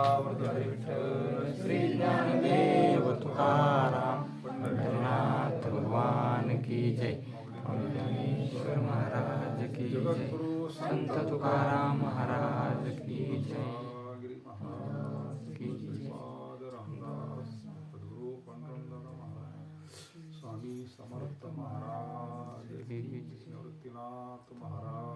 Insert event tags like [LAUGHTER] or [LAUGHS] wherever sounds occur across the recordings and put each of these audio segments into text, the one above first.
श्री ज्ञानदेव तुकाराम भगवान की जय. ज्ञानेश्वर महाराज की जय. संत तुकाराम महाराज की जय. की महाराज स्वामी समर्थ महाराज की निवृत्तीनाथ महाराज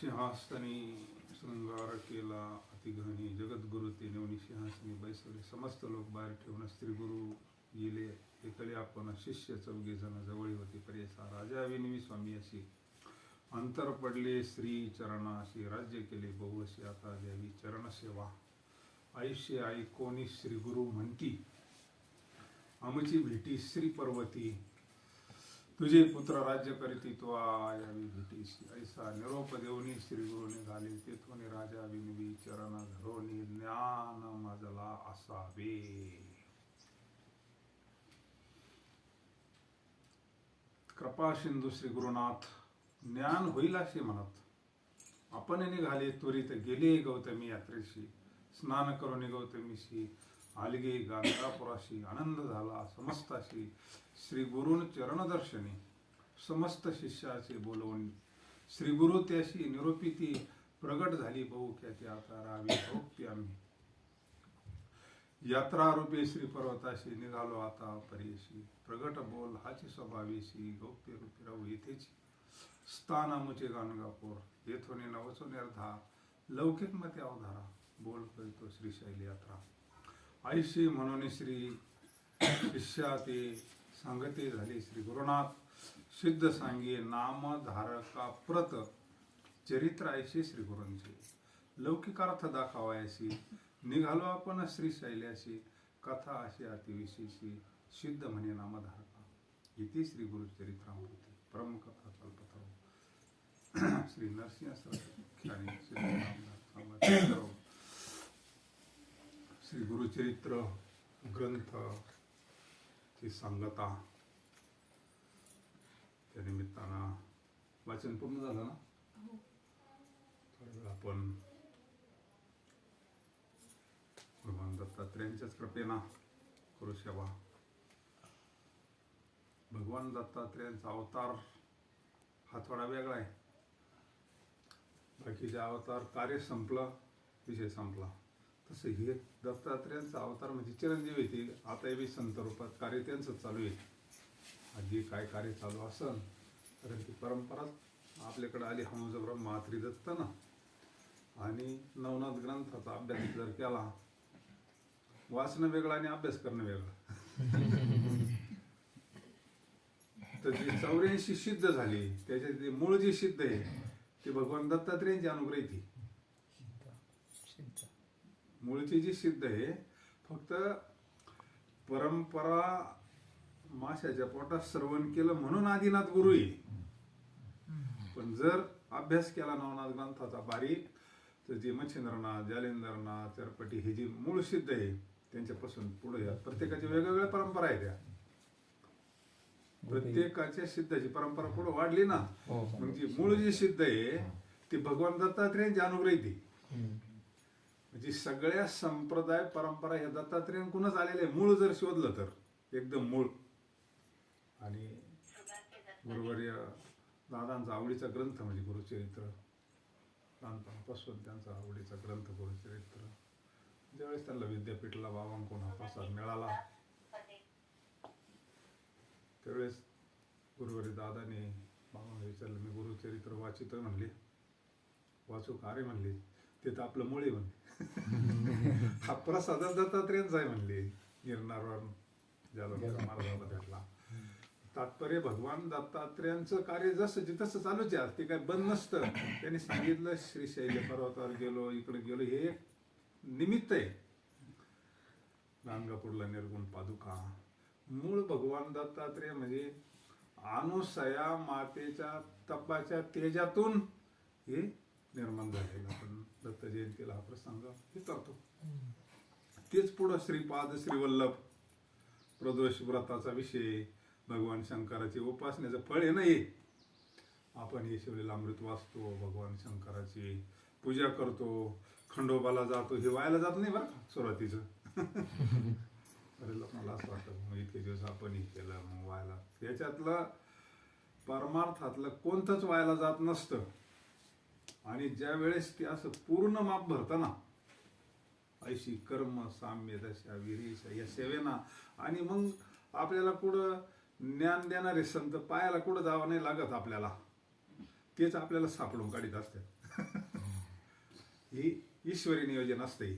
सिंहासनी शृंगार केला अतिघनी जगद्गुरु ते नेवनी सिंहासनी बैसले समस्त लोक बाहेर ठेवून स्त्री गुरु गेले. एकले आपण शिष्य चौघे जण जवळी होते. पर्यसा राजा विनवी स्वामी अशी अंतर पडले. श्री चरणाशी राज्य केले. बहुवशी आता द्यावी चरण सेवा. आयुष्य आई कोणी श्री गुरु म्हणती? आमची भेटी श्री पर्वती. तुझे पुत्र राज्य करीती तो यावी भेटीसी ऐसा निरोप देवनी श्री गुरु निघाले तेथून राजा विनवी चरण धरोनी ज्ञान मजला असावे. कृपा सिंधू श्री गुरुनाथ ज्ञान होईल असे म्हणत आपण निघाले त्वरित गेले गौतमी यात्रेशी. स्नान करून गौतमीशी आलगे गांधारापुराशी आनंद झाला समस्ताशी श्री गुरुन चरणदर्शनी समस्त शिष्याचे बोलवून श्री गुरु त्याशी निरोपिती प्रगट झाली बहु ख्याती आता रावी भोगती आम्ही. यात्रारूपे श्री पर्वताशी निघालो आता परेशी प्रगट बोल हाची स्वभावेशी गौप्य रूपी राहू येथेची. स्थान अमुचे गाणगापूर येथोने नवचो निर्धा लौकिक मते अवधारा. बोल करीतो श्रीशैल यात्रा. ऐशी म्हणून श्री शिष्या ते सांगते झाले. श्री गुरुनाथ सिद्ध सांगे नामधारका प्रत चरित्र आयशी श्री गुरूंचे. लौकिकार्थ दाखवायशी निघालो आपण श्री शैल्याशी कथा अशी अतिविशेषी सिद्ध म्हणे नामधारका. इथे श्री गुरु चरित्रामृती परमकथा कल्पतरो श्री नरसिंह सरस्वती श्री गुरुचरित्र ग्रंथ ची सांगता. त्या निमित्तानं वाचन पूर्ण झालं ना? थोडा वेळ आपण भगवान दत्तात्रेयांच्याच कृपेना करू सेवा. भगवान दत्तात्रेयांचा अवतार हा थोडा वेगळा आहे. बाकीचे अवतार कार्य संपलं विषय संपला. तसं हे दत्तात्रेयांचा अवतार म्हणजे चिरंजीव येतील. आता बी संत रूपात कार्य त्यांचं चालू आहे. आधी काय कार्य चालू असन कारण ती परंपराच आपल्याकडे आली हंस ब्रह्मा दत्त ना आणि नवनाथ ग्रंथाचा अभ्यास जर केला वाचणं वेगळं आणि अभ्यास करणं वेगळं. तर जी चौऱ्याऐंशी सिद्ध झाली त्याच्यात मूळ जी सिद्ध आहे ती भगवान दत्तात्रेयांची अनुग्रही ती मूळची जी सिद्ध आहे फक्त परंपरा माशाच्या पोटात श्रवण केलं म्हणून आदिनाथ गुरु आहे. पण जर अभ्यास केला नवनाथ ग्रंथाचा बारीक तर जे मच्छिंद्रनाथ जालेंद्रनाथ चरपटी हे जे मूळ सिद्ध आहे त्यांच्यापासून पुढे या प्रत्येकाची वेगवेगळ्या परंपरा आहेत त्या प्रत्येकाच्या सिद्धाची परंपरा पुढे वाढली ना हो. मग जी मूळ जी सिद्ध आहे ती भगवान दत्तात्रेयांची अनुग्रही ती. म्हणजे सगळ्या संप्रदाय परंपरा ह्या दत्तात्रेयांकडूनच आलेल्या आहे. मूळ जर शोधलं तर एकदम मूळ. आणि गुरुवर्य दादांचा आवडीचा ग्रंथ म्हणजे गुरुचरित्र लहानपणापासून त्यांचा आवडीचा ग्रंथ गुरुचरित्र. ज्यावेळेस त्यांना विद्यापीठला बाबांकडून हा प्रसाद मिळाला त्यावेळेस गुरुवारी दादाने बाबांना विचारलं मी गुरुचरित्र वाचित म्हणले. वाचू का रे म्हणले. ते तर आपलं मुळे म्हणले हा प्रसाद दत्तात्रेयांचा आहे म्हणले गिरणारवर जालवकर महाराजाला भेटला. तात्पर्य भगवान दत्तात्रेयांचं कार्य जसं जे तसं चालूच आहे. ते काय बंद नसतं. त्यांनी सांगितलं श्री शैल्य पर्वतावर गेलो इकडे गेलो हे एक निमित्त आहे. गाणगापूरला निर्गुण पादुका. मूळ भगवान दत्तात्रेय म्हणजे अनुसया मातेच्या तपाच्या तेजातून हे निर्माण झालेला आपण दत्त जयंतीला हा प्रसंग हे करतो. तेच पुढं श्रीपाद श्रीवल्लभ प्रदोष व्रताचा विषय भगवान शंकराची उपासनेचं फळ हे? नाही आपण हे शिवलेला अमृत वाचतो भगवान शंकराची पूजा करतो खंडोबाला जातो हे व्हायला जात नाही बरं का सुरुवातीचं? [LAUGHS] अरे मला असं वाटतं मग इतके दिवस आपण हे केलं मग व्हायला. याच्यातलं परमार्थातलं कोणतंच व्हायला जात नसतं. आणि ज्या वेळेस ते असं पूर्ण माप भरताना ऐशी कर्म साम्य दशा विरेशा या सेवेना आणि मग आपल्याला कुठं ज्ञान देणारे संत पायाला कुठं जावं नाही लागत आपल्याला. तेच आपल्याला सापडून काढीत असतात. [LAUGHS] ही ईश्वरी नियोजन असते.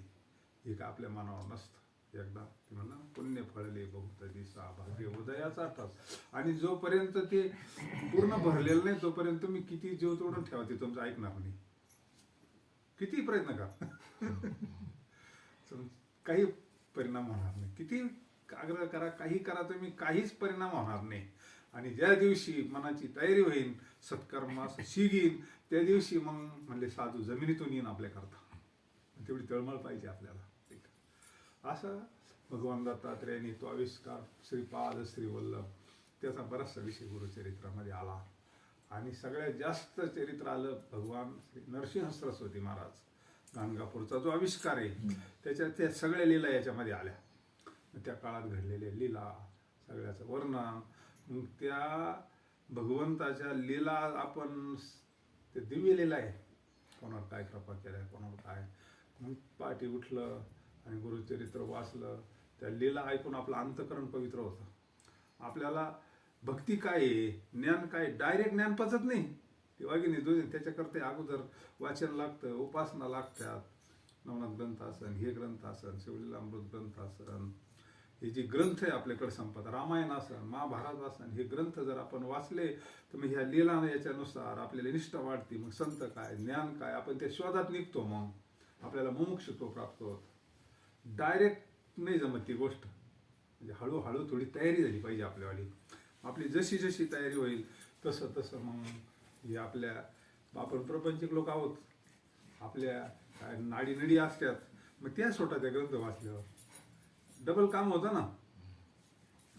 हे का आपल्या मनावर नसतं. एकदा ते म्हणा पुण्य फळले बहुत दिसा भाग्य उदयाचा ठस आणि जोपर्यंत ते पूर्ण भरलेलं नाही तोपर्यंत तुम्ही किती जीव तोडून ठेवा ते तुमचं ऐकणार नाही. किती प्रयत्न करा. [LAUGHS] काही परिणाम होणार नाही. किती आग्रह करा काही करा तुम्ही काहीच परिणाम होणार नाही. आणि ज्या दिवशी मनाची तयारी होईल सत्कर्मास शिगीन त्या दिवशी मग म्हणले साधू जमिनीतून येईन आपल्या करता तेवढी तळमळ पाहिजे आपल्याला. असं भगवान दत्तात्रेयांनी तो आविष्कार श्रीपाद श्रीवल्लभ त्याचा बराचसा विषय गुरुचरित्रामध्ये आला. आणि सगळ्यात जास्त चरित्र आलं भगवान श्री नरसिंह सरस्वती महाराज. गाणगापूरचा जो आविष्कार आहे त्याच्या त्या सगळ्या लीला याच्यामध्ये आल्या. त्या काळात घडलेल्या लीला सगळ्याचं वर्णन मग त्या भगवंताच्या लीला आपण ते दिव्य लीला आहे. कोणावर काय कृपा केल्या कोणावर काय. मग पाठी उठलं आणि गुरुचरित्र वाचलं. त्या लीला ऐकून आपलं अंतकरण पवित्र होतं. आपल्याला भक्ती काय आहे? ज्ञान काय? डायरेक्ट ज्ञान पचत नाही. ते वागिनी दोन्ही त्याच्याकरता अगोदर वाचन लागतं उपासना लागतात. नवनाथ ग्रंथ असन हे ग्रंथ असन शिवलीला अमृत ग्रंथ असन हे जे ग्रंथ आहे आपल्याकडे संपत रामायण असन महाभारत असन हे ग्रंथ जर आपण वाचले तर मग ह्या लिला याच्यानुसार आपल्याला निष्ठा वाढते मग संत काय ज्ञान काय आपण त्या शोधात निघतो मग. आपल्याला मुमुक्षत्व प्राप्त होत. डायरेक्ट नाही जमत ती गोष्ट. म्हणजे हळूहळू थोडी तयारी झाली पाहिजे आपल्यावाली. आपली जशी जशी तयारी होईल तसं तसं मग हे आपल्या आपण प्रपंचिक लोक आहोत. आपल्या नाडी नडी असतात. मग त्या सोटा त्या ग्रंथ वाचल्यावर डबल काम होतं ना.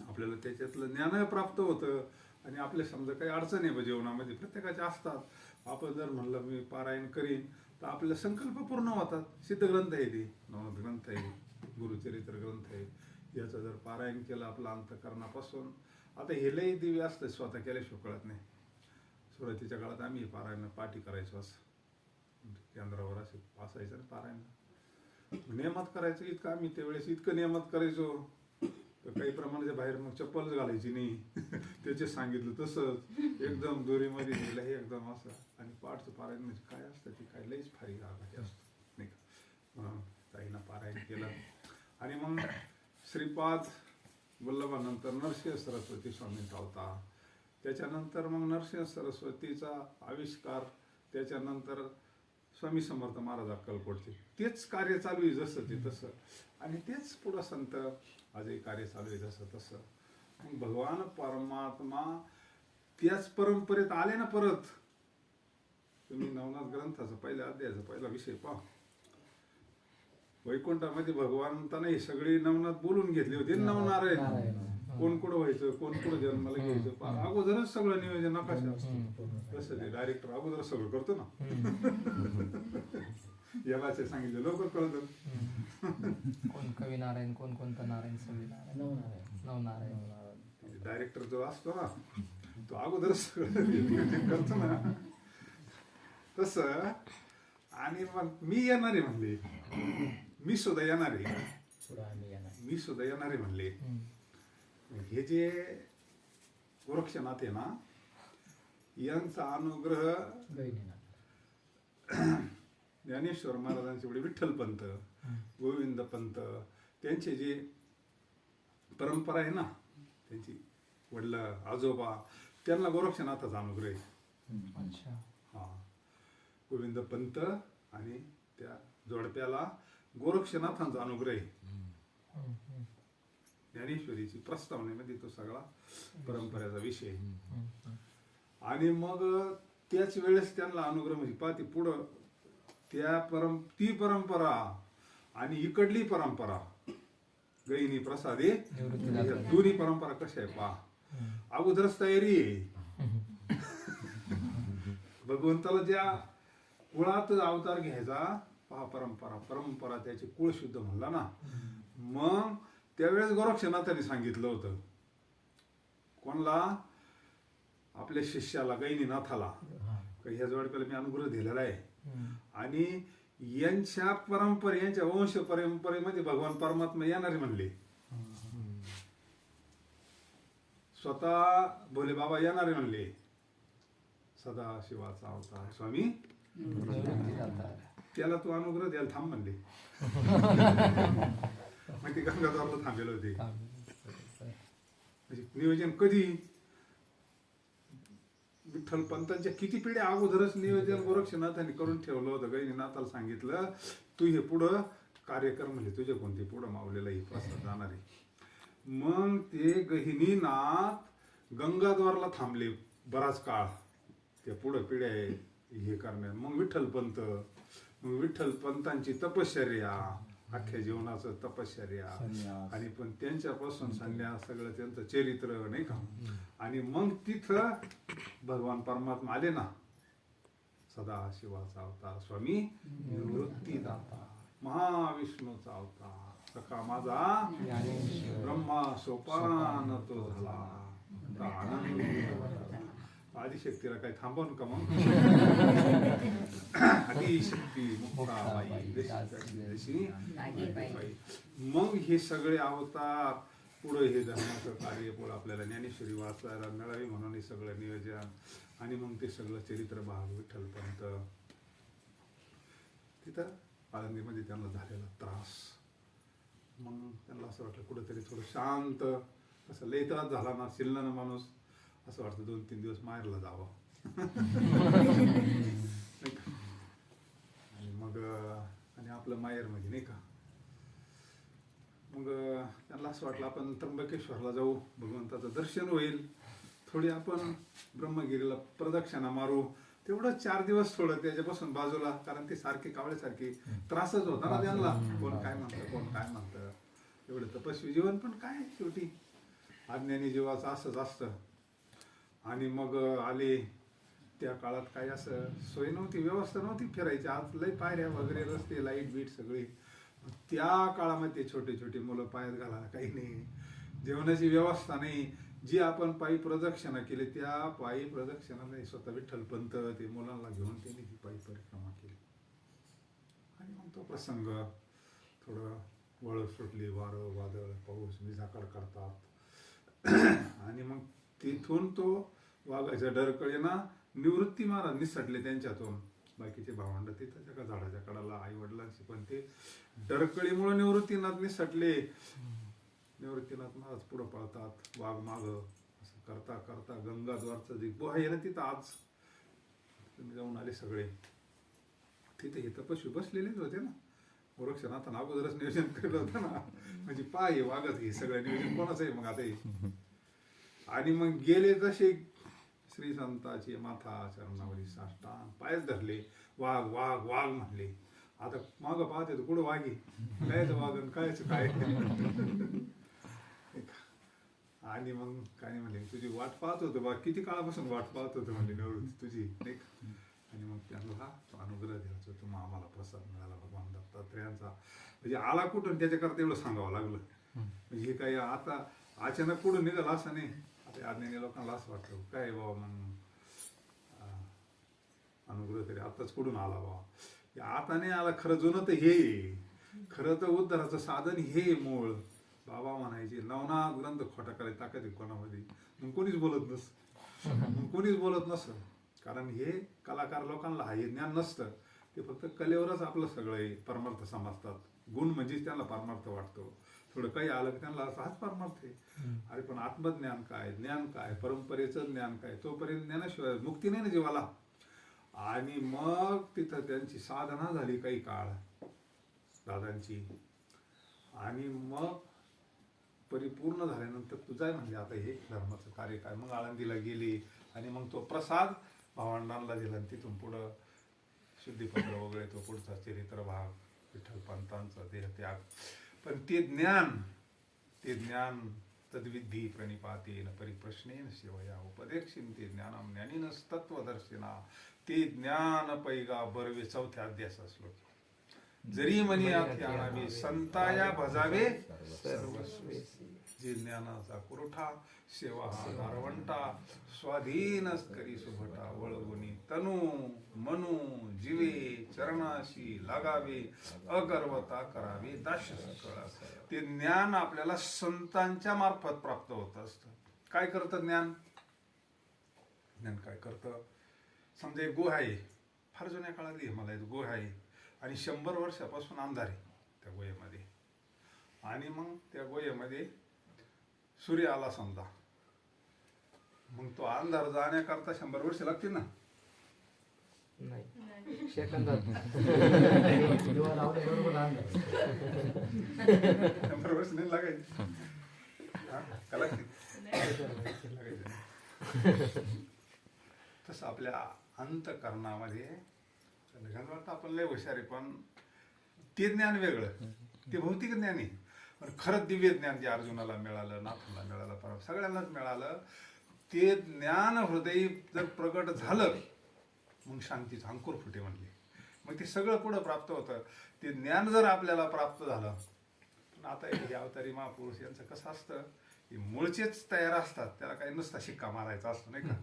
आपल्याला त्याच्यातलं ज्ञान प्राप्त होतं आणि आपल्या समजा काही अडचण आहे बा जीवनामध्ये प्रत्येकाच्या असतात. आपण जर म्हणलं मी पारायण करीन तर आपले संकल्प पूर्ण होतात. सिद्ध ग्रंथ आहे ते. नवनाथ ग्रंथ आहे. गुरुचरित्र ग्रंथ आहे. याचं जर पारायण केलं आपलं अंतकरणापासून आता हे लई दिव्य असतं स्वतः केल्याशिवाय कळत नाही. सुरुवातीच्या काळात आम्ही पारायण पाठी करायचो असं. केंद्रावर असे असायचं ना पारायण. नियमात करायचं इतकं आम्ही त्यावेळेस इतकं नियमात करायचो. तर काही प्रमाणाच्या बाहेर मग चप्पलच घालायची नाही. त्याचे सांगितलं तसंच. एकदम दोरीमध्ये नेलं हे एकदम असं. आणि पाठचं पारायण म्हणजे काय असतं ती काय लईच फारी गावाची असतं. नाही का? म्हणून ताईनं पारायण केलं. आणि मग श्रीपाद वल्लभानंतर नरसिंह सरस्वती स्वामींचा होता त्याच्यानंतर मग नरसिंह सरस्वतीचा आविष्कार त्याच्यानंतर स्वामी समर्थ महाराज अक्कलकोटचे. तेच कार्य चालू आहे जसं ते तसं. आणि तेच पुढं संत आजही कार्य चालू आहे जसं तसं. मग भगवान परमात्मा त्याच परंपरेत आले ना परत. तुम्ही नवनाथ ग्रंथाचा पहिल्या अध्यायाचा पहिला विषय पहा. वैकुंठामध्ये भगवंताने हे सगळे नवनाथ बोलून घेतले होते. नवनारायण. कोण कुठं व्हायचं कोण कुठं जन्माला घ्यायचं अगोदरच सगळं नियोजन नकाशा असतो. तसं ते डायरेक्टर अगोदर सगळं करतो ना. याला असे सांगितलं लवकर कळतं. कोण कवी नारायण कोण कोणता नारायण सवी नारायण. नवनारायण. डायरेक्टर जो असतो ना तो अगोदरच सगळं नियोजन करतो ना. तसं आणि मग मी येणार आहे म्हणले. मी सुद्धा येणार आहे. मी सुद्धा येणार आहे म्हणले. हे जे गोरक्षनाथ आहे ना यांचा अनुग्रह [CLEARS THROAT] ज्ञानेश्वर महाराजांचे एवढे विठ्ठल पंत गोविंद पंत त्यांचे जे परंपरा आहे ना त्यांची वडला आजोबा त्यांना गोरक्षनाथाचा अनुग्रह आहे. अच्छा. हा. गोविंद पंत आणि त्या जोडप्याला गोरक्षनाथांचा अनुग्रह ज्ञानेश्वरीची प्रस्तावनेमध्ये तो सगळा परंपरेचा विषय. आणि मग त्याच वेळेस त्यांना अनुग्रह म्हणजे पहा ती पुढं त्या परम ती परंपरा आणि इकडली परंपरा गैनी प्रसादे दोन्ही परंपरा कशा आहे पहा? अगोदरच तयारी आहे. [LAUGHS] भगवंताला ज्या कुळात अवतार घ्यायचा पहा परंपरा. परंपरा त्याची कुळ शुद्ध म्हणला ना. मग त्यावेळेस गोरक्षनाथाने सांगितलं होतं. कोणला? आपल्या शिष्याला गैनीनाथाला. काही ह्या जोडप्याला मी अनुग्रह दिलेला आहे. आणि यांच्या परंपरे यांच्या वंश परंपरेमध्ये भगवान परमात्मा येणारे म्हणले. स्वतः भोले बाबा येणारे म्हणले. सदा शिवाचा अवतार. स्वामी? त्याला तू अनुग्रह द्यायला थांब म्हणले. [LAUGHS] मग ते गंगाधरला थांबेल होते. म्हणजे नियोजन कधी? विठ्ठल पंतांच्या किती पिढ्या अगोदरच नियोजन गोरक्षनाथांनी करून ठेवलं होतं. गैनीनाथाला सांगितलं तू हे पुढं कार्यक्रम म्हणजे तुझे कोणते पुढं मावलेलं हे प्रसाद जाणार आहे. मग ते गहिनीनाथ गंगाद्वारला थांबले बराच काळ. ते पुढं पिढ्या हे करण्यात. मग विठ्ठल पंत मग विठ्ठल पंतांची तपश्चर्या अख्ख्या जीवनाचं तपश्चर्या. आणि पण त्यांच्यापासून संन्यास सगळं त्यांचं चरित्र नाही का? आणि मग तिथं भगवान परमात्मा आले ना सदा शिवाचा अवतार स्वामी निवृत्ती दाता महाविष्णूचा अवतार. सखा माझा ब्रह्मा सोपान तो झाला. आता आनंद आदिशक्तीला काही थांबवून का मग आदिशक्ती मुक्ताबाई. मग हे सगळे अवतार पुढे हे धर्माचं कार्य पुढे आपल्याला ज्ञानेश्वरी वाचायला मिळावी म्हणून हे सगळं नियोजन आणि मग ते सगळं चरित्र भाग विठ्ठलपंत तिथं आळंदीमध्ये त्यांना झालेला त्रास मग त्यांना असं वाटलं कुठेतरी थोडं शांत असं लय त्रास झाला ना शिल्लन माणूस असं वाटतं दोन तीन दिवस माहेरला जावं आणि मग आणि आपलं माहेर म्हणजे नाही का मग त्यांना असं वाटलं आपण त्र्यंबकेश्वरला जाऊ भगवंताचं दर्शन होईल थोडी आपण ब्रह्मगिरीला प्रदक्षिणा मारू तेवढं चार दिवस थोडं त्याच्यापासून बाजूला कारण ते सारखे कावळ्यासारखे त्रासच होता ना त्यांना कोण काय म्हणतं कोण काय म्हणतं एवढं तपस्वी जीवन पण काय शेवटी अज्ञानी जीवाचं असंच असतं आणि मग आले. त्या काळात काय असं सोय नव्हती व्यवस्था नव्हती फिरायची. आज लय पायऱ्या वगैरे रस्ते लाइट बीट सगळी. त्या काळामध्ये छोटे छोटे मुलं पायात घाला काही नाही. जेवणाची व्यवस्था नाही. जी आपण पायी प्रदक्षिणा केली त्या पायी प्रदक्षिणा नाही. स्वतः विठ्ठलपंत ते मुलांना घेऊन त्यांनी ही पायी परिक्रमा केली. आणि मग तो प्रसंग थोडं वळ सुटली. वारं वादळ पाऊस विजा कडकडतात [CLEARS THROAT] आणि मग तिथून तो वाघाच्या डरकळीना निवृत्ती महाराज निसटले त्यांच्यातून. बाकीचे भावंड तिथं त्या झाडाच्या कडाला आई वडिलांशी पण ते डरकळीमुळे निवृत्तीनाथ निसटले. निवृत्तीनाथ महाराज पुढं पळतात वाघ माग असं करता करता गंगाद्वारचं जे गुहा आहे ना तिथं आज तुम्ही जाऊन आले सगळे. तिथे हे तपस्वी बसलेलेच होते ना. गोरक्षनाथानं अगोदरच नियोजन केलं होतं ना. म्हणजे पाय वागत हे सगळं नियोजन. कोणाचं आहे मग आता आणि मग गेले तसे श्री संताची माथा चरणावरी साष्टांग पायच धरले वाघ वाघ वाघ म्हणले. आता माग पाहते तर कुठं वाघी? कायचं वाघ आणि कायचं काय? आणि मग काय म्हणले तुझी वाट पाहत होतो बा किती काळापासून वाट पाहत होतो म्हणजे निवृत्ती तुझी नाही? आणि मग त्यांना तो अनुग्रह द्यायचा तुम्ही आम्हाला प्रसाद मिळाला भगवान दत्तात्रयांचा. म्हणजे आला कुठून त्याच्याकरता एवढं सांगावं लागलं. म्हणजे हे काही आता अचानक कुठून निघालं असं नाही. आता अज्ञानी लोकांना असं वाटतं काय बाबा मग? अनुग्रह तरी आताच कुठून आला बाबा? आता नाही आला खरं जुनं तर हे खरं तर उद्धाराचं साधन हे मूळ. बाबा म्हणायचे नवना ग्रंथ खोटा करायला ताकद आहे कोणामध्ये? मग कोणीच बोलत नस मग कोणीच बोलत नस. कारण हे कलाकार लोकांना हे ज्ञान नसतं. ते फक्त कलेवरच आपलं सगळं हे परमार्थ समजतात. गुण म्हणजेच त्यांना परमार्थ वाटतो. थोडं काही आलं की त्यांना असं हाच परमार्थ आहे. अरे पण आत्मज्ञान काय? ज्ञान काय? परंपरेचं ज्ञान काय? तोपर्यंत ज्ञानाशिवाय मुक्ती नाही ना जीवाला. आणि मग तिथं त्यांची साधना झाली काही काळ दादांची. आणि मग परिपूर्ण झाल्यानंतर तुझा म्हणजे आता हे धर्माचं कार्य काय? मग आळंदीला गेली आणि मग तो प्रसाद भावंडांना दिला आणि तिथून पुढं शुद्धीपत्र वगैरे तो पुढचा चरित्र भाग. विठ्ठल पंतांचा देह त्याग. पण ते ज्ञान ते ज्ञान तद्विधी प्रणिपातेन परिप्रश्नेन सेवया उपदेक्षिन ते ज्ञानम ज्ञानीन तत्वदर्शिना ते ज्ञान पैगा बरवे चौथ्या अध्यास असलो जरी मनी आणावे संताया भजावे. सर्वस्वी जे ज्ञानाचा कुरठा सेवा हा गारवंटा स्वाधीनच करी सुभटा वळवुनी तनु मनु चरणाशी लागावे अगर्वता करावी दाश सकळ ते ज्ञान आपल्याला संतांच्या मार्फत प्राप्त होत असतं. काय करतं ज्ञान? ज्ञान काय करतं? समजा एक गुहा आहे. फार जुन्या काळातली मला एक गुहा आहे. आणि शंभर वर्षापासून अंधार आहे त्या गोयेमध्ये आणि मग त्या गोयेमध्ये सूर्य आला समजा. मग तो अंधार जाण्याकरता शंभर वर्ष लागतील ना? नाही. सेकंदात. दिवा नाही लागायचे. हा? लागायचे नाही. तसं आपल्या अंतकरणामध्ये आपण लय हुशार आहे पण ते ज्ञान वेगळं. ते भौतिक ज्ञान आहे. पण खरंच दिव्य ज्ञान जे अर्जुनाला मिळालं नाथूला मिळालं पर सगळ्यांनाच मिळालं ते ज्ञान हृदय जर प्रगट झालं मग शांतीचं अंकुर फुटे म्हणले. मग ते सगळं पुढं प्राप्त होतं. ते ज्ञान जर आपल्याला प्राप्त झालं पण आता हे अवतारी महापुरुष यांचं कसं असतं हे मूळचेच तयार असतात. त्याला काही नुसता शिक्का मारायचा असतो नाही का?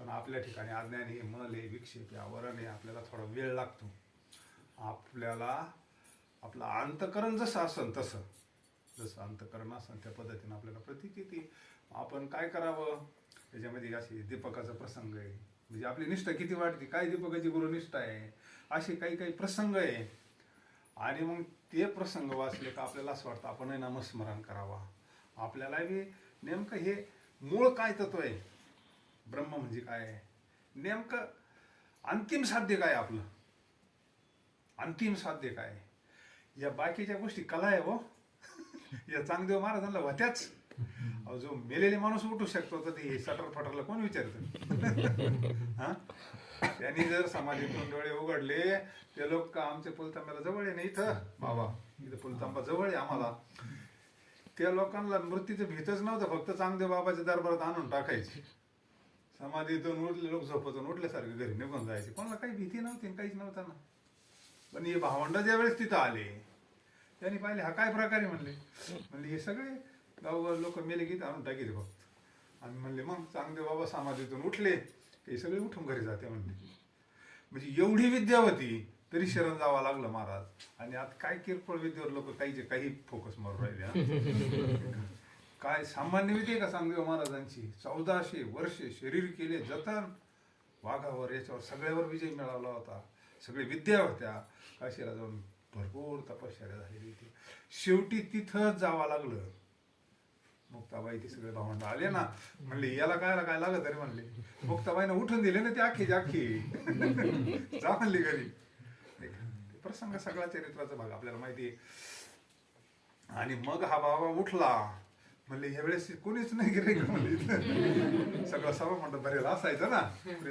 पण आपल्या ठिकाणी अज्ञान हे मल आहे विक्षेप हे आवरण हे आपल्याला थोडा वेळ लागतो. आपल्याला आपलं अंतकरण जसं असन तसं. जसं अंतकरण असन त्या पद्धतीनं आपल्याला प्रतीक येते. आपण काय करावं? त्याच्यामध्ये असे दीपकाचा प्रसंग आहे. म्हणजे आपली निष्ठा किती वाढते? काय दीपकाची गुरुनिष्ठा आहे? असे काही काही प्रसंग आहे. आणि मग ते प्रसंग वाचले का आपल्याला असं वाटतं आपणही नामस्मरण करावा. आपल्याला नेमकं हे मूळ काय तत्व आहे? ब्रह्म म्हणजे काय नेमकं अंतिम साध्य काय आपलं? अंतिम साध्य काय या बाकीच्या गोष्टी कला आहे हो. [LAUGHS] या चांगदेव महाराजांना होत्याच अहो जो मेलेले माणूस उठू शकतो तर ते सटर फटरला कोण विचारतं? [LAUGHS] हा? त्यांनी जर समाधीतून डोळे उघडले ते लोक का आमचे पुलतांब्याला जवळ आहे ना इथं? बाबा इथं पुलतांबा जवळ आहे आम्हाला. त्या लोकांना मृत्यूचं भीतच नव्हतं फक्त चांगदेव बाबाच्या दरबारात आणून टाकायचे. समाधीतून उठले लोक झोपतून उठल्यासारखे घरी निघून जायचे. कोणाला काही भीती नव्हती काहीच नव्हतं ना. पण हे भावंड ज्या वेळेस तिथं आले त्यांनी पाहिले हा काय प्रकारे म्हणले? म्हणले हे सगळे गावगाव लोक मेले की आणून टाकीचे फक्त. आणि म्हणले मग चांगदेव बाबा समाधीतून उठले हे सगळे उठून घरी जाते म्हणले. म्हणजे एवढी विद्या होती तरी शरण जावं लागलं महाराज. आणि आता काय किरकोळ विद्येवर लोक काहीचे काही फोकस मारून राहिले काय सामान्य विद्या का चांगदेव हो महाराजांची? चौदाशे वर्षे शरीर केले जतन. वाघावर याच्यावर सगळ्यावर विजय मिळवला होता. सगळे विद्या होत्या. काशीला जाऊन भरपूर तपश्चर्या झालेली होती. शेवटी तिथंच जावं लागलं. मुक्ताबाई ते सगळे भावंड आले ना म्हणले याला काय काय लागत तरी म्हणले. मुक्ताबाईनं उठून दिले ना ते आखी आखी. [LAUGHS] जा म्हणली घरी. प्रसंग सगळा चरित्राचा भाग आपल्याला माहिती आहे. आणि मग हा बाबा उठला. म्हणले ह्या वेळेस कोणीच नाही गिरे म्हणले. [LAUGHS] सगळं सभा म्हणतात भरेला असायचं ना.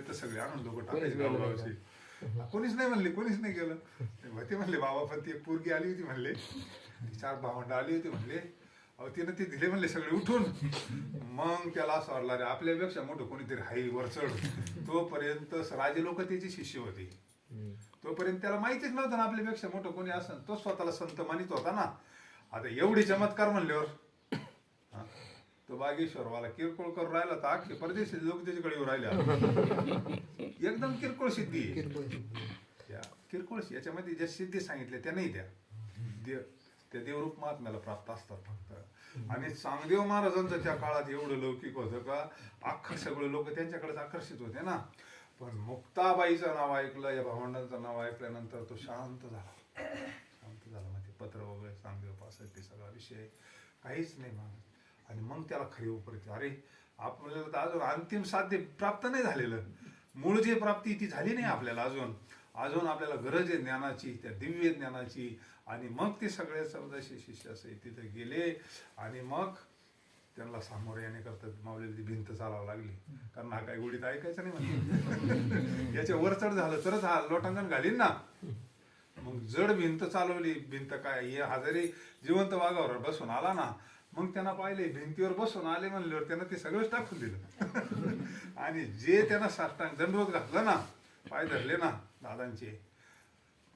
तर सगळे आणून लोक टाकायचे गावगावचे. कोणीच नाही म्हणले कोणीच नाही गेलं. ते म्हणले बाबा पण ती एक पोरगी आली होती म्हणले. चार भावंड आली होती म्हणले. अहो तिनं ते दिले म्हणले सगळे उठून. मग त्याला असं वाटलं अरे आपल्यापेक्षा मोठं कोणीतरी हाई वरचढ. तोपर्यंत राजे लोक त्याचे शिष्य होते. तोपर्यंत त्याला माहितीच नव्हतं ना आपल्यापेक्षा मोठं कोणी असं तो स्वतःला संत मानित होता ना. आता एवढी चमत्कार म्हणल्यावर. तो बागेश्वरवाला किरकोळ करून राहिला तर अख्खे परदेशी लोक त्याच्याकडे येऊ राहिले एकदम किरकोळ सिद्धी किरकोळ याच्यामध्ये ज्या सिद्धी सांगितल्या त्या नाही त्या. देव त्या देवरूप महात्म्याला प्राप्त असतात फक्त. आणि चांगदेव महाराजांचं त्या काळात एवढं लौकिक होतं का अख्खं सगळं लोक त्यांच्याकडेच आकर्षित होते ना. पण मुक्ताबाईचं नाव ऐकलं या भावंडांचं नाव ऐकल्यानंतर तो शांत झाला. शांत झाला म्हणजे पत्र वगैरे चांगदेव पास ते सगळा विषय काहीच नाही मग आणि मग त्याला खरी उपर अरे आपल्याला तर अजून अंतिम साध्य प्राप्त नाही झालेलं. मूळ जी प्राप्ती ती झाली नाही आपल्याला अजून. अजून आपल्याला गरज आहे ज्ञानाची त्या दिव्य ज्ञानाची. आणि मग ते सगळे चौदाशे शिष्य असे तिथे गेले. आणि मग त्यांना सामोरे येणे करता मावलेली ती भिंत चालावं लागली. कारण हा काय गोडीत ऐकायचं नाही म्हणजे [LAUGHS] याच्या वर चढ झालं. तरच हा लोटांगण घालीन ना. मग जड भिंत चालवली. भिंत काय? हे हजारी जिवंत वाघावर बसून आला ना मग त्यांना पाहिले. भिंतीवर बसून आले म्हणल्यावर त्यानं ते सगळंच टाकून दिलं. [LAUGHS] आणि जे त्यांना साष्टांग दंडवत घातलं ना पाय धरले ना दादांचे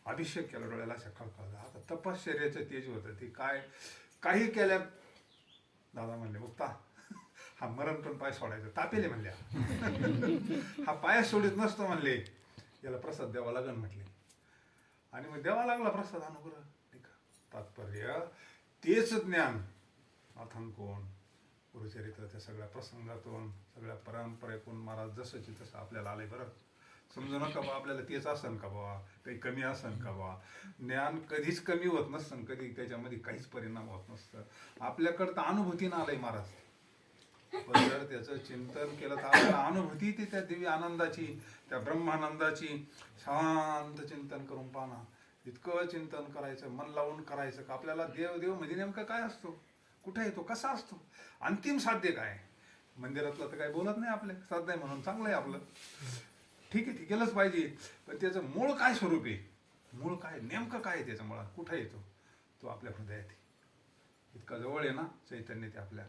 अभिषेक केला डोळ्याला सकाळ खळखळ आता तपश्चर्याचं तेज होतं. ते काय काही केल्या दादा म्हणले बघता हा मरण पण पाय सोडायचा. तापेले म्हणले हा पाय सोडित नसतो म्हणले. याला प्रसाद द्यावा लागन म्हटले. आणि मग द्यावा लागला प्रसाद. अनुग्रह तात्पर्य तेच ज्ञान. अथंकोण गुरुचरित्राच्या सगळ्या प्रसंगातून सगळ्या परंपरेतून महाराज जसंची तसं आपल्याला आलंय बरं. समजू नका बा आपल्याला तेच असन का बा काही कमी असन का बा. ज्ञान कधीच कमी होत नसतं कधी त्याच्यामध्ये काहीच परिणाम होत नसतं. आपल्याकडं तर अनुभूतीनं आलंय महाराज. पण जर त्याचं चिंतन केलं तर आपल्याला अनुभूती ती त्या दिव्य आनंदाची त्या ब्रह्मानंदाची. शांत चिंतन करून पाहणं इतकं चिंतन करायचं मन लावून करायचं का? आपल्याला देव देव म्हणजे नेमकं काय असतो? कुठे येतो? कसा असतो? अंतिम साध्य काय? मंदिरातलं तर काही बोलत नाही आपले. साध्य म्हणून चांगलं आहे आपलं. ठीक आहे ते केलंच पाहिजे. पण त्याचं मूळ काय स्वरूप आहे? मूळ काय नेमकं काय आहे त्याचं मुळात कुठं येतो? तो आपल्या हृदयात आहे. इतका जवळ आहे ना चैतन्य ते आपल्या.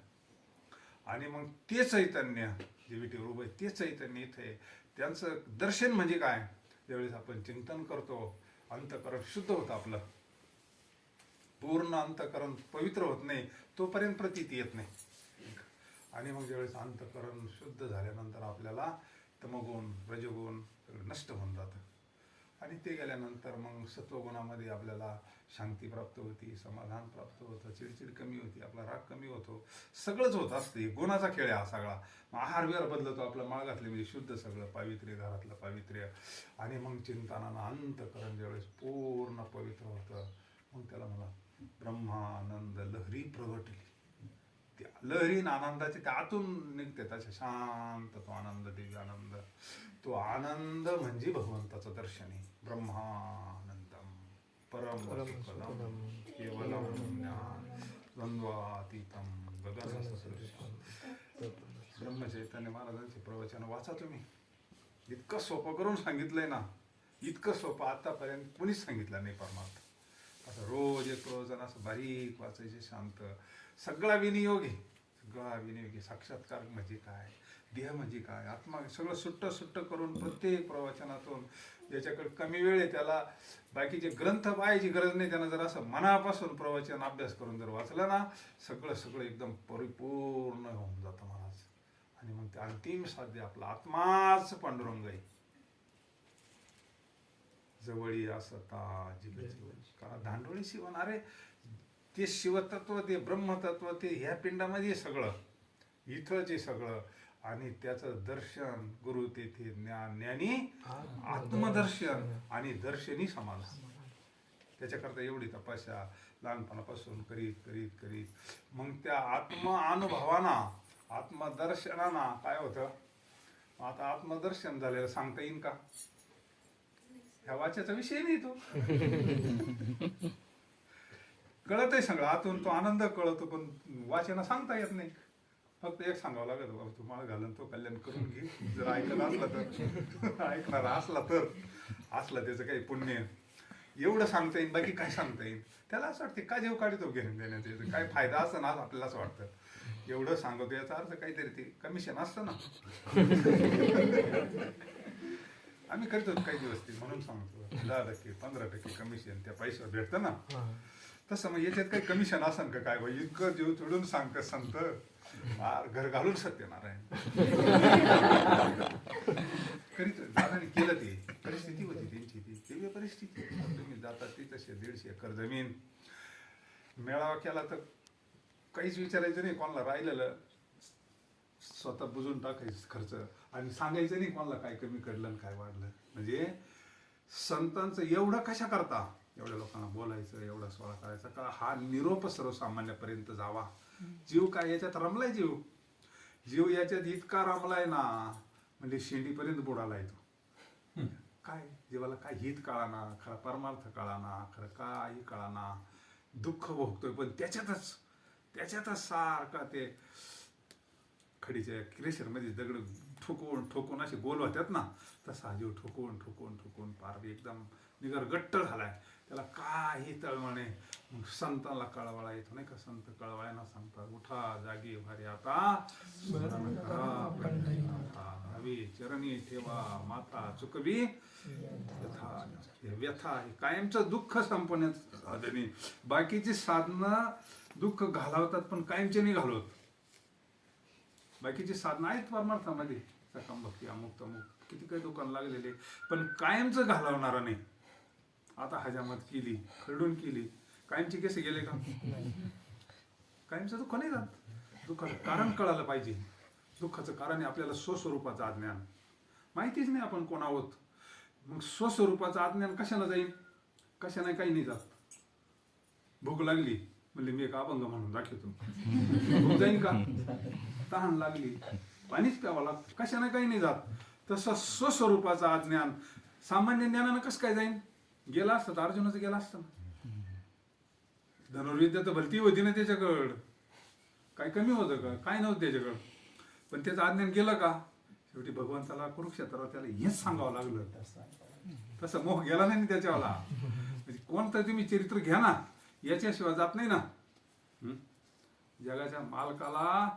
आणि मग ते चैतन्य जे विटी रूप आहे ते चैतन्य इथे आहे. त्यांचं दर्शन म्हणजे काय? ज्यावेळेस आपण चिंतन करतो अंतकरण शुद्ध होतं आपलं. पूर्ण अंतकरण पवित्र होत नाही तोपर्यंत प्रतीती येत नाही. आणि मग ज्यावेळेस अंतकरण शुद्ध झाल्यानंतर आपल्याला तमगुण रजगुण सगळं नष्ट होऊन जातं. आणि ते गेल्यानंतर मग सत्वगुणामध्ये आपल्याला शांती प्राप्त होती समाधान प्राप्त होतं चिडचिड कमी होती आपला राग कमी होतो. सगळंच होत असते. गुणाचा खेळ आहे हा सगळा. मग आहार विहार बदलतो आपलं माळ घातले म्हणजे शुद्ध सगळं पावित्र्य घरातलं पावित्र्य. आणि मग चिंतानानं अंतकरण ज्यावेळेस पूर्ण पवित्र होतं मग त्याला मला ब्रह्मानंद लहरी प्रगटली. त्या लहरी न आनंदाचे त्या आतून निघते? त्याच्या शांत तो आनंद दिव्य आनंद. तो आनंद म्हणजे भगवंताचं दर्शन आहे. ब्रह्मानंदम परम सुखदम केवलम ज्ञान द्वंद्वातीतम. ब्रह्मचैतन्य महाराजांचे प्रवचन वाचा तुम्ही. इतकं सोपं करून सांगितलंय ना. इतकं सोपं आतापर्यंत कुणीच सांगितलं नाही परमार्थ. असं रोज एक प्रवचन असं बारीक वाचायचे शांत. सगळा विनियोग आहे. सगळा विनियोग आहे. साक्षात्कार म्हणजे काय? देह म्हणजे काय? आत्मा सगळं सुट्ट सुट्ट करून प्रत्येक प्रवचनातून ज्याच्याकडे कमी वेळ आहे त्याला बाकीचे ग्रंथ पाहायची गरज नाही. त्यानं जर असं मनापासून प्रवचन अभ्यास करून जर वाचलं ना सगळं सगळं एकदम परिपूर्ण होऊन जातं महाराज आणि मग ते अंतिम साध्य आपला आत्माच पांडुरंग आहे. जवळी असता जिग कारण धांडोळी शिवण अरे ते शिवतत्व ते ब्रह्मतत्व ते ह्या पिंडामध्ये सगळं इथंच आहे सगळं आणि त्याचं दर्शन गुरु तेथे ज्ञान ज्ञानी आत्मदर्शन. आणि दर्शनी समाधान त्याच्याकरता एवढी तपस्या लहानपणापासून करीत करीत करीत. मग त्या आत्म अनुभवाना आत्मदर्शनाना काय होतं? आता आत्मदर्शन झालेलं सांगता येईन का? ह्या वाच्याचा विषय नाही तो. [LAUGHS] कळत आहे सगळं. आतून तो आनंद कळतो पण वाचना सांगता येत नाही. फक्त एक सांगावं लागत बाबा तू माळ घालून तो कल्याण करून घे. जर ऐकलं असला तर. [LAUGHS] ऐकणार असला तर. असला त्याचं काही पुण्य. एवढं सांगता येईल बाकी काय सांगता येईल? त्याला असं वाटतं का जेव काढतो घेऊन देण्यात काय फायदा असं ना आपल्याला असं वाटतं. एवढं सांगतो याचा अर्थ काहीतरी ते कमिशन असतं ना. [LAUGHS] आम्ही करतो काही दिवस ते म्हणून सांगतो. दहा टक्के पंधरा टक्के कमिशन त्या पैशावर भेटतं ना. तसं मग याच्यात काही कमिशन असन का काय? इतकं जीव तोडून सांगत संत. फार घर घालून सत्यनारायण. करीत दादाने केलं ते. परिस्थिती होती त्यांची. ती दिव्य परिस्थिती. तुम्ही जातात ती तसे दीडशे एकर जमीन. मेळावा केला तर काहीच विचारायचं नाही कोणाला राहिलेलं. स्वतः बुजून टाकायचं खर्च. आणि सांगायचं नाही कोणाला काय कमी कडलं आणि काय वाढलं. म्हणजे संतांचं एवढं कशा करता? एवढ्या लोकांना बोलायचं एवढा सोहळा करायचा. का हा निरोप सर्वसामान्यापर्यंत जावा? जीव काय याच्यात रमलाय जीव? जीव याच्यात इतका रमलाय ना म्हणजे शेंडीपर्यंत बुडालाय तो काय? जीवाला काय हित कळाना खरा परमार्थ कळाना खरं काही कळाना. दुःख भोगतोय पण त्याच्यातच त्याच्यातच सारखा ते खडीच्या क्रेशरमध्ये दगड ठोकून ठोकून असे गोल होतात ना तसा जीव ठोकून ठोकून ठोकून पार एकदम निगर गट्ट झालाय. त्याला काही तळमळ नाही मग संतांना कळवळा येतो नाही का? संत कळवाय ना सांगतात उठा जागी भारी आता हवी चरणी ठेवा माता चुकवी. व्यथा हे व्यथा हे कायमचं दुःख संपवण्याचं साधने बाकीची साधनं दुःख घालवतात पण कायमचे नाही घालवत. बाकीची साधनं आहेत परमार्थामध्ये. सकाम भक्ती अमुक तमुक. किती काही दुकान लागलेले पण कायमचं घालवणार नाही. आता हजामत केली खरडून केली. कायमचे केसे गेले का? कायमचं दुःख नाही जात. दुःखाचं कारण कळालं पाहिजे. दुःखाचं कारण आहे आपल्याला स्वस्वरूपाचं अज्ञान. माहितीच नाही आपण कोण आहोत मग स्वस्वरूपाचं अज्ञान कशाला जाईल? कशाने काही नाही जात. भूक लागली. म्हणले मी एक अभंग म्हणून दाखवतो. भूक जाईन का? तहान लागली. पाणीच प्यावं लागतं. कशाने काही नाही जात. तसं स्वस्वरूपाचं अज्ञान सामान्य ज्ञानानं कसं काय जाईन गेला असतं तर अर्जुनाचं गेला असतं ना धनुर्विद्या तर भलती होती ना त्याच्याकडं. काय कमी होतं का? काय नव्हतं त्याच्याकडं. पण त्याचं अज्ञान गेलं का? शेवटी भगवंताला कुरुक्षेत्रावर त्याला हेच सांगावं लागलं. तसं मोह गेला नाही ना त्याच्यावाला. म्हणजे कोणतं तुम्ही चरित्र घ्या ना याच्याशिवाय जात नाही ना? जगाच्या मालकाला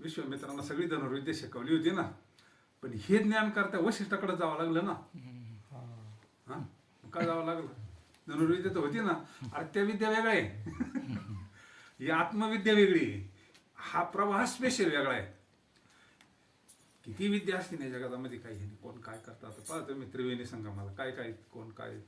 विश्वामित्रांना सगळी धनुर्विद्या शिकवली होती ना. पण हे ज्ञान करता वशिष्ठाकडे जावं लागलं ना. काय जावं लागलं? धनुर्विद्या तर होती ना. अरे वेगळा विद्या आहे. ही आत्मविद्या वेगळी आहे. हा प्रवाह स्पेशल वेगळा आहे. किती विद्या असते नाही जगामध्ये? काही नाही. कोण काय करतात पाहतो मी त्रिवेणी मला. काय काय कोण काय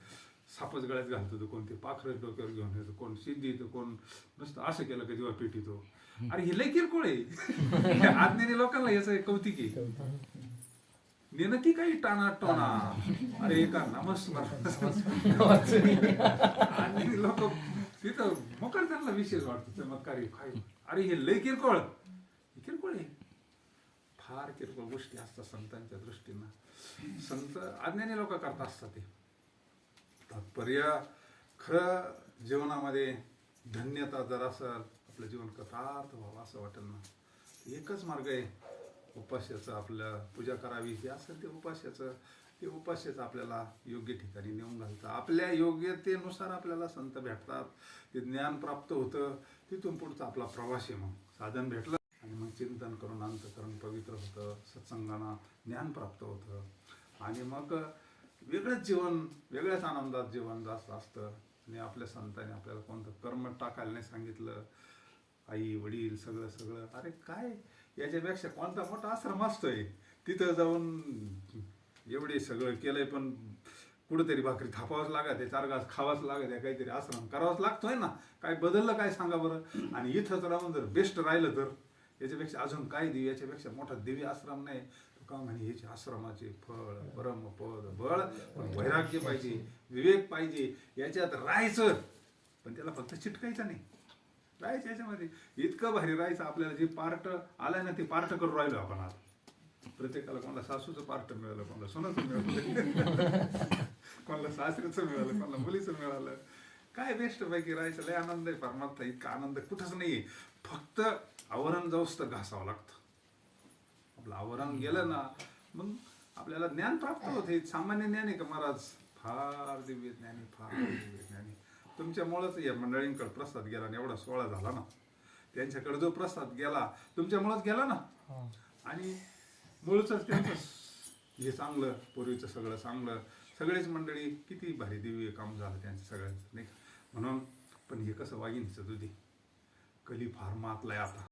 सापच गळ्यात घालतो तो कोण ते पाखरं डोक्यावर घेऊन येतो? कोण सिद्धी येतो? कोण नुसतं असं केलं की पेटी तो अरे हे लय किरकोळ आहे. [LAUGHS] आज्ञानी लोकांना याचं कौतिक आहे. नेणं काही टाणा टोना? अरे का नमस्कार. आणि लोक तिथं मकर त्यांना विशेष वाटतं चमत्कारी. काय? अरे हे लय किरकोळ. किरकोळ आहे. फार किरकोळ गोष्टी असतात संतांच्या दृष्टीनं. संत अज्ञानी लोक करत असतात ते. तात्पर्य खरं जीवनामध्ये धन्यता जरा असेल आपलं जीवन कथार्थ व्हावं असं वाटेल ना एकच मार्ग आहे. उपास्याचं आपलं पूजा करावी हे असेल ते उपास्याचं ते उपास्याचं आपल्याला योग्य ठिकाणी नेऊन घालतं आपल्या योग्यतेनुसार आपल्याला संत भेटतात. ते ज्ञान प्राप्त होतं तिथून पुढचा आपला प्रवास आहे मग. साधन भेटलं आणि मग चिंतन करून अंतकरण पवित्र होतं सत्संगानं ज्ञान प्राप्त होतं. आणि मग वेगळंच जीवन वेगळ्याच आनंदात जीवन जास्त असतं. आणि आपल्या संतांनी आपल्याला कोणतं कर्म टाकायला नाही सांगितलं. आई वडील सगळं सगळं. अरे काय? याच्यापेक्षा कोणता मोठा आश्रम असतोय? तिथं जाऊन एवढे सगळं केलंय पण कुठंतरी भाकरी थापावंच लागत आहे चार घास खावाच लागत आहे काहीतरी आश्रम करावाच लागतोय ना? काय बदललं काय सांगा बरं? आणि इथंच राहून जर बेस्ट राहिलं तर याच्यापेक्षा अजून काय देवी याच्यापेक्षा मोठा देवी आश्रम नाही. तो का म्हणे याचे आश्रमाचे फळ परमपद बळ पण वैराग्य पाहिजे विवेक पाहिजे याच्यात राहायचं. पण त्याला फक्त चिटकायचं नाही. राहायचं याच्यामध्ये. इतकं भारी राहायचं आपल्याला जे पार्ट आलंय ना ते पार्ट करून राहिलो आपण आज. प्रत्येकाला कोणाला सासूचं पार्ट मिळालं कोणाला सोनाचं मिळालं [LAUGHS] कोणाला सासरीचं मिळालं कोणाला मुलीचं मिळालं. काय बेस्ट पैकी राहायचं लय आनंद आहे परमार्थ इतका आनंद कुठंच नाहीये. फक्त आवरण जाऊस तर घासावं लागतं. आपलं आवरण गेलं ना मग आपल्याला ज्ञान प्राप्त होते. सामान्य ज्ञान आहे का महाराज? फार दिव्य ज्ञानी फार दिव्य तुमच्यामुळंच या मंडळींकडे प्रसाद गेला आणि एवढा सोहळा झाला ना. त्यांच्याकडे जो प्रसाद गेला तुमच्यामुळंच गेला ना? आणि मूळच त्यांचं हे चांगलं पूर्वीचं सगळं चांगलं. सगळेच मंडळी किती भारी दिव्य काम झालं त्यांचं सगळ्यांचं नाही का? म्हणून पण हे कसं वागिनीचं दुधी कली फार मातलाय आता.